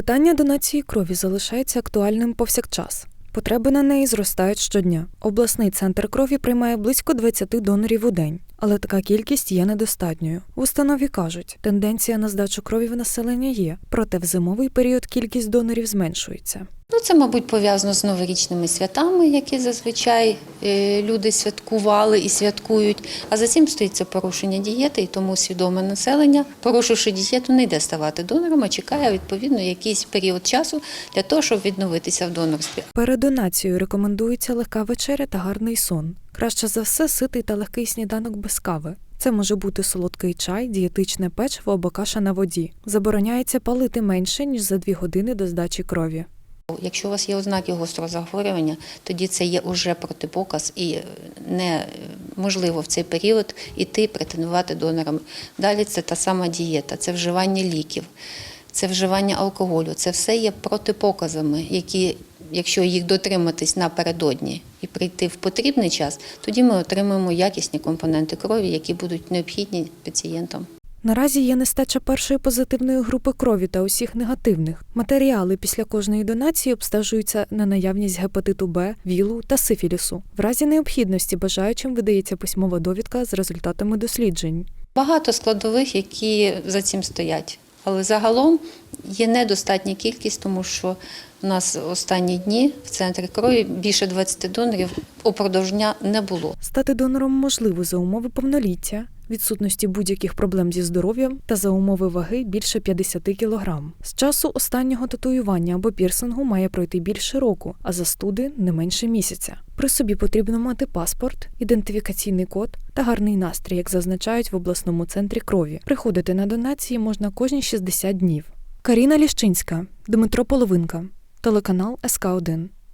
Питання донації крові залишається актуальним повсякчас. Потреби на неї зростають щодня. Обласний центр крові приймає близько 20 донорів у день, але така кількість є недостатньою. В установі кажуть, тенденція на здачу крові в населення є, проте в зимовий період кількість донорів зменшується. Ну, це, мабуть, пов'язано з новорічними святами, які зазвичай е, люди святкували і святкують. А за цим стоїть це порушення дієти, і тому свідоме населення, порушивши дієту, не йде ставати донором, а чекає відповідно якийсь період часу для того, щоб відновитися в донорстві. Перед донацією рекомендується легка вечеря та гарний сон. Краще за все ситий та легкий сніданок без кави. Це може бути солодкий чай, дієтичне печиво або каша на воді. Забороняється палити менше ніж за 2 години до здачі крові. Якщо у вас є ознаки гострого захворювання, тоді це є уже протипоказ і неможливо в цей період іти претендувати донором. Далі це та сама дієта, це вживання ліків, це вживання алкоголю. Це все є протипоказами, які, якщо їх дотриматись напередодні і прийти в потрібний час, тоді ми отримаємо якісні компоненти крові, які будуть необхідні пацієнтам. Наразі є нестача першої позитивної групи крові та усіх негативних. Матеріали після кожної донації обстежуються на наявність гепатиту Б, вілу та сифілісу. В разі необхідності бажаючим видається письмова довідка з результатами досліджень. Багато складових, які за цим стоять. Але загалом є недостатня кількість, тому що у нас останні дні в центрі крові більше 20 донорів упродовж дня не було. Стати донором можливо за умови повноліття, відсутності будь-яких проблем зі здоров'ям та за умови ваги більше 50 кг. З часу останнього татуювання або пірсингу має пройти більше року, а застуди не менше місяця. При собі потрібно мати паспорт, ідентифікаційний код та гарний настрій, як зазначають в обласному центрі крові. Приходити на донації можна кожні 60 днів. Каріна Ліщинська, Дмитро Половинка, телеканал СК 1